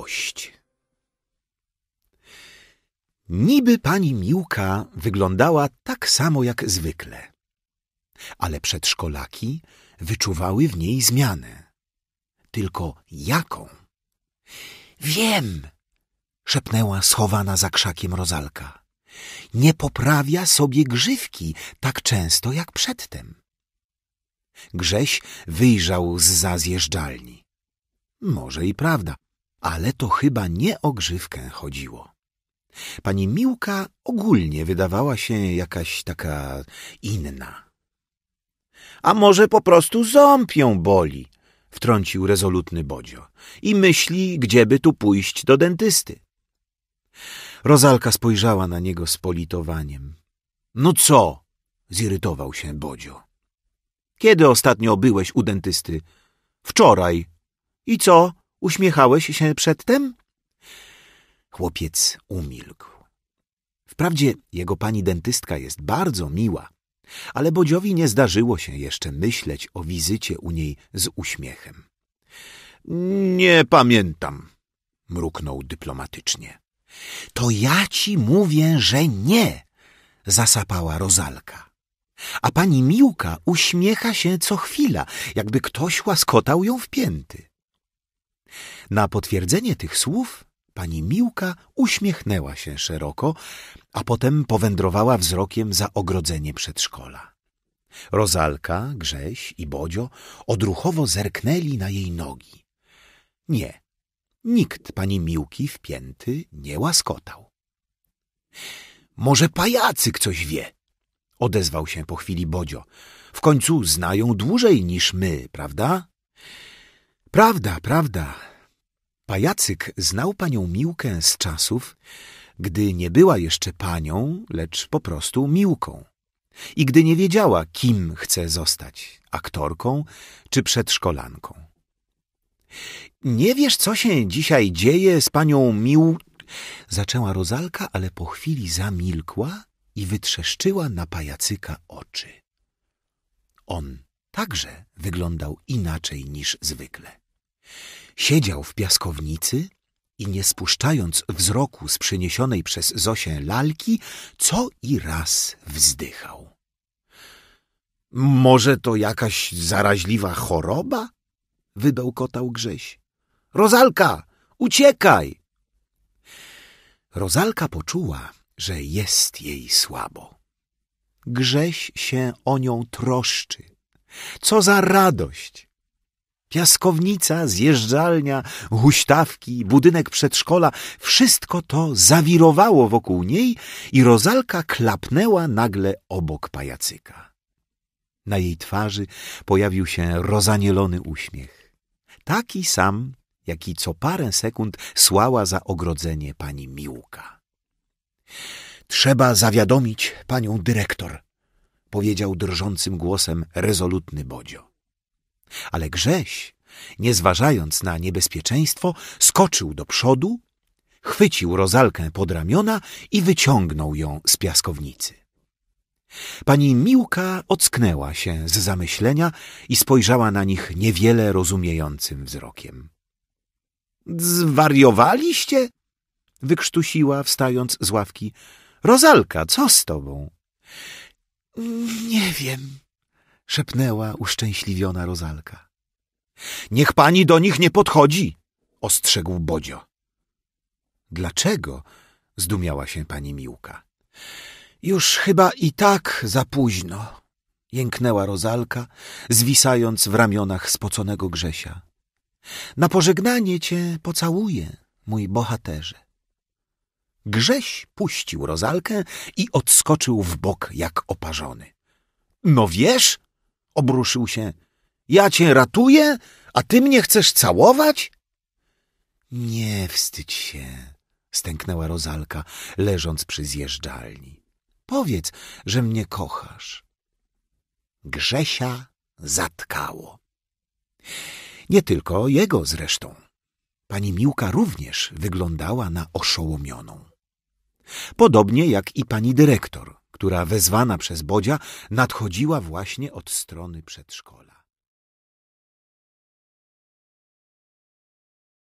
miłość. Niby pani Miłka wyglądała tak samo jak zwykle, ale przedszkolaki wyczuwały w niej zmianę. Tylko jaką? Wiem, szepnęła schowana za krzakiem Rozalka. Nie poprawia sobie grzywki tak często jak przedtem. Grześ wyjrzał z zjeżdżalni. Może i prawda, ale to chyba nie o grzywkę chodziło. Pani Miłka ogólnie wydawała się jakaś taka inna. A może po prostu ząb ją boli, wtrącił rezolutny Bodzio i myśli, gdzieby tu pójść do dentysty. Rozalka spojrzała na niego z politowaniem. No co? zirytował się Bodzio. Kiedy ostatnio byłeś u dentysty? Wczoraj. I co? Uśmiechałeś się przedtem? Chłopiec umilkł. Wprawdzie jego pani dentystka jest bardzo miła, ale Bodziowi nie zdarzyło się jeszcze myśleć o wizycie u niej z uśmiechem. Nie pamiętam, mruknął dyplomatycznie. To ja ci mówię, że nie, zasapała Rozalka. A pani Miłka uśmiecha się co chwila, jakby ktoś łaskotał ją w pięty. Na potwierdzenie tych słów pani Miłka uśmiechnęła się szeroko, a potem powędrowała wzrokiem za ogrodzenie przedszkola. Rozalka, Grześ i Bodzio odruchowo zerknęli na jej nogi. Nie, nikt pani Miłki w pięty nie łaskotał. Może pajacyk coś wie, odezwał się po chwili Bodzio. W końcu znają dłużej niż my, prawda? Prawda, prawda. Pajacyk znał panią Miłkę z czasów, gdy nie była jeszcze panią, lecz po prostu Miłką. I gdy nie wiedziała, kim chce zostać, aktorką czy przedszkolanką. Nie wiesz, co się dzisiaj dzieje z panią Mił... Zaczęła Rozalka, ale po chwili zamilkła i wytrzeszczyła na pajacyka oczy. On także wyglądał inaczej niż zwykle. Siedział w piaskownicy i nie spuszczając wzroku z przyniesionej przez Zosię lalki, co i raz wzdychał. Może to jakaś zaraźliwa choroba? Wybełkotał Grześ. Rozalka, uciekaj! Rozalka poczuła, że jest jej słabo. Grześ się o nią troszczy. Co za radość! Piaskownica, zjeżdżalnia, huśtawki, budynek przedszkola, wszystko to zawirowało wokół niej i Rozalka klapnęła nagle obok pajacyka. Na jej twarzy pojawił się rozanielony uśmiech. Taki sam, jaki co parę sekund słała za ogrodzenie pani Miłka. Trzeba zawiadomić panią dyrektor, powiedział drżącym głosem rezolutny Bodzio. Ale Grześ, nie zważając na niebezpieczeństwo, skoczył do przodu, chwycił rozalkę pod ramiona i wyciągnął ją z piaskownicy. Pani Miłka ocknęła się z zamyślenia i spojrzała na nich niewiele rozumiejącym wzrokiem. Zwariowaliście? wykrztusiła, wstając z ławki. Rozalka, co z tobą? Nie wiem, szepnęła uszczęśliwiona Rozalka. Niech pani do nich nie podchodzi, ostrzegł Bodzio. Dlaczego? zdumiała się pani Miłka. Już chyba i tak za późno, jęknęła Rozalka, zwisając w ramionach spoconego Grzesia. Na pożegnanie cię pocałuję, mój bohaterze. Grześ puścił Rozalkę i odskoczył w bok jak oparzony. No wiesz, obruszył się, ja cię ratuję, a ty mnie chcesz całować? Nie wstydź się, stęknęła Rozalka, leżąc przy zjeżdżalni. Powiedz, że mnie kochasz. Grzesia zatkało. Nie tylko jego zresztą. Pani Miłka również wyglądała na oszołomioną. Podobnie jak i pani dyrektor, która wezwana przez Bodzia nadchodziła właśnie od strony przedszkola.